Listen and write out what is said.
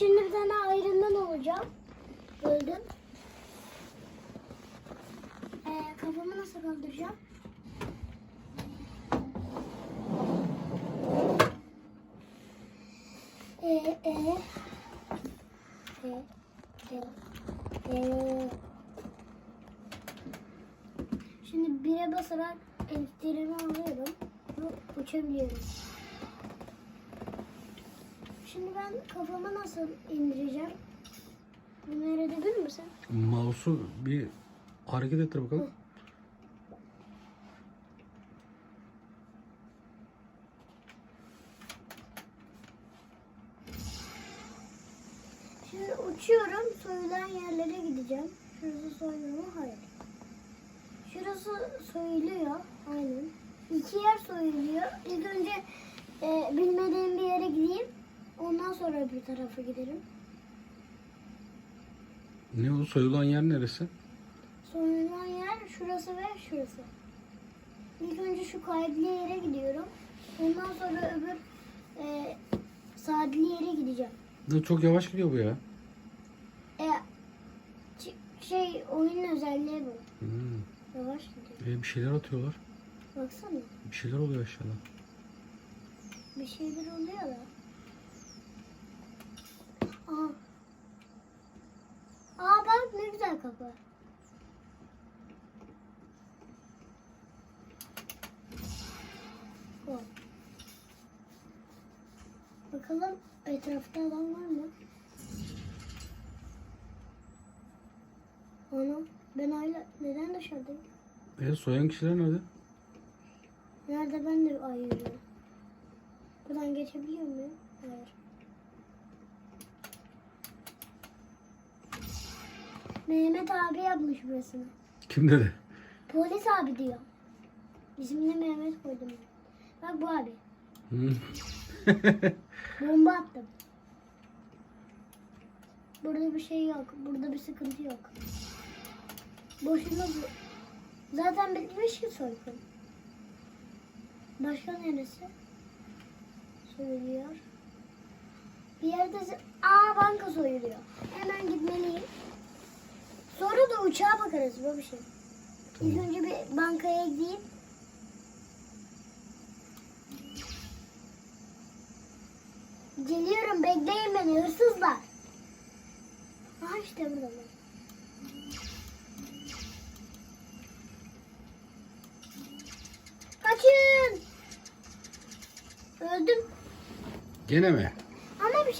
şimdi bir tane ayrından olacağım. Öldüm. Ee, kafamı nasıl kaldıracağım? Ee, e, e, e, e. Şimdi bire basarak elektriğimi alıyorum. Uçabiliyorum. Şimdi ben kafamı nasıl indireceğim? Bunu öğrenebilir misin? Mouse'u bir hareket ettir bakalım. Şimdi uçuyorum. Soyulan yerlere gideceğim. Şurası soyuluyor mu? Hayır. Şurası soyuluyor. Aynen. İki yer soyuluyor. İlk önce e, bilmediğim bir yere gideyim. Ondan sonra bir tarafa giderim. Ne o soyulan yer neresi? Soyulan yer şurası ve şurası. İlk önce şu kayıtlı yere gidiyorum. Ondan sonra öbür e, saatli yere gideceğim. Ne çok yavaş gidiyor bu ya. E, şey oyunun özelliği bu. Hmm. Yavaş gidiyor. E, bir şeyler atıyorlar. Baksana. Bir şeyler oluyor aşağıda. Bir şeyler oluyor da. Aa. Aa bak O. Bakalım etrafta adam var mı? Ana ben hala neden dışarıdayım? E soyan kişiler nerede? Nerede ben de ayırıyorum. Buradan geçebiliyor muyum? Hayır. Mehmet abi yapmış burasını. Kim dedi? Polis abi diyor. İsmini Mehmet koydum. Bak bu abi. Hmm. Bomba attım. Burada bir şey yok. Burada bir sıkıntı yok. Boşuna bu. Zaten bitmiş ki soykun. Başka neresi? Soyuluyor. Bir yerde... Aa banka soyuluyor. Hemen gitmeliyim. Uçağa bakarız bu bir şey. İlk önce bir bankaya gideyim. Geliyorum bekleyin beni hırsızlar. Aha işte burada. Kaçın. Öldüm. Gene mi? Ama bir şey